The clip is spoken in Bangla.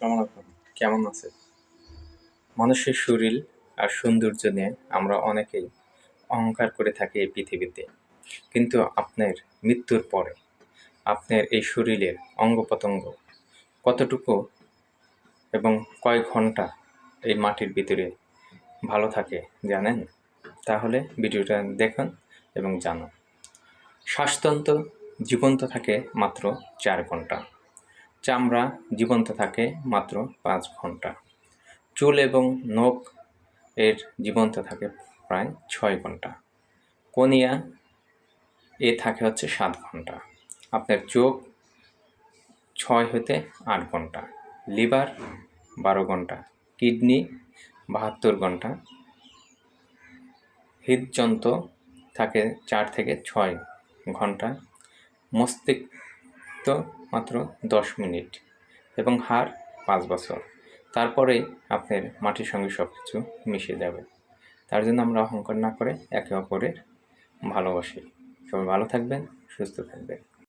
আসসালামু আলাইকুম কেমন আছে মানুষের শরীর আর সৌন্দর্য নিয়ে আমরা অনেকেই অহংকার করে থাকি এই পৃথিবীতে। কিন্তু আপনার মৃত্যুর পরে আপনার এই শরীরের অঙ্গ প্রত্যঙ্গ কতটুকু এবং কয় ঘণ্টা এই মাটির ভিতরে ভালো থাকে জানেন? তাহলে ভিডিওটা দেখুন এবং জানুন। শ্বাসতন্ত্র জীবন্ত থাকে মাত্র চার ঘণ্টা। চামড়া জীবন্ত থাকে মাত্র পাঁচ ঘণ্টা। চুল এবং নখ এর জীবন্ত থাকে প্রায় ছয় ঘণ্টা। কোনিয়া এ থাকে হচ্ছে সাত ঘণ্টা। আপনার চোখ ছয় হতে আট ঘণ্টা। লিভার বারো ঘণ্টা। কিডনি বাহাত্তর ঘণ্টা। হৃদযন্ত্র থাকে চার থেকে ছয় ঘণ্টা। মস্তিষ্ক মাত্র দশ মিনিট এবং হার পাঁচ বছর। তারপরে আপনার মাটির সঙ্গে সব কিছু মিশে যাবে। তার জন্য আমরা অহংকার না করে একে অপরের ভালোবাসি। সবাই ভালো থাকবেন, সুস্থ থাকবেন।